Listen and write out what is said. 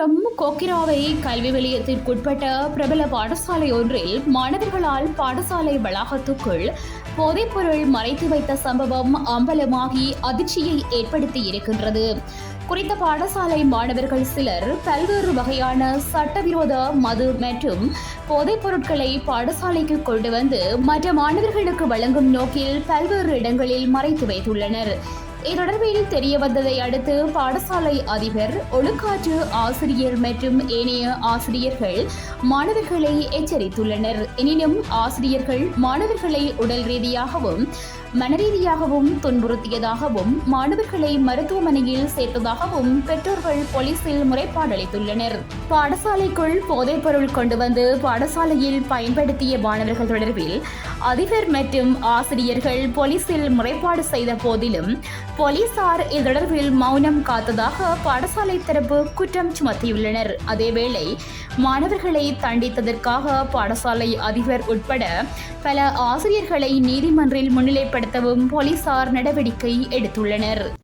ராமநாதபுரம் கோக்கிராவை கல்வி நிலையத்திற்குட்பட்ட பிரபல பாடசாலை ஒன்றில் மாணவர்களால் பாடசாலை வளாகத்துக்குள் போதைப்பொருள் மறைத்து வைத்த சம்பவம் அம்பலமாகி அதிர்ச்சியை ஏற்படுத்தி இருக்கின்றது குறித்த பாடசாலை மாணவர்கள் சிலர் பல்வேறு வகையான சட்டவிரோத மது மற்றும் போதைப் பொருட்களை பாடசாலைக்கு கொண்டு வந்து மற்ற மாணவர்களுக்கு வழங்கும் நோக்கில் பல்வேறு இடங்களில் மறைத்து வைத்துள்ளனர். இத்தொடர்பில் தெரிய வந்ததை அடுத்து பாடசாலை அதிபர் ஒழுக்காற்று ஆசிரியர் மற்றும் ஏனைய ஆசிரியர்கள் மாணவர்களை எச்சரித்துள்ளனர். எனினும் ஆசிரியர்கள் மாணவர்களை உடல் ரீதியாகவும் மனரீதியாகவும் துன்புறுத்தியதாகவும் மாணவர்களை மருத்துவமனையில் சேர்த்ததாகவும் பெற்றோர்கள் போலீசில் முறைப்பாடளித்துள்ளனர் பாடசாலைக்குள் பாடசாலைக்குள் போதைப்பொருள் கொண்டு வந்து பாடசாலையில் பயன்படுத்திய மாணவர்கள் தொடர்பில் அதிபர் மற்றும் ஆசிரியர்கள் போலீசில் முறைப்பாடு செய்த போதிலும் போலீசார் இது தொடர்பில் மௌனம் காத்ததாக பாடசாலை தரப்பு குற்றம் சுமத்தியுள்ளனர். அதேவேளை மாணவர்களை தண்டித்ததற்காக பாடசாலை அதிபர் உட்பட பல ஆசிரியர்களை நீதிமன்றில் முன்னிலைப்படுத்தவும் போலீசார் நடவடிக்கை எடுத்துள்ளனர்.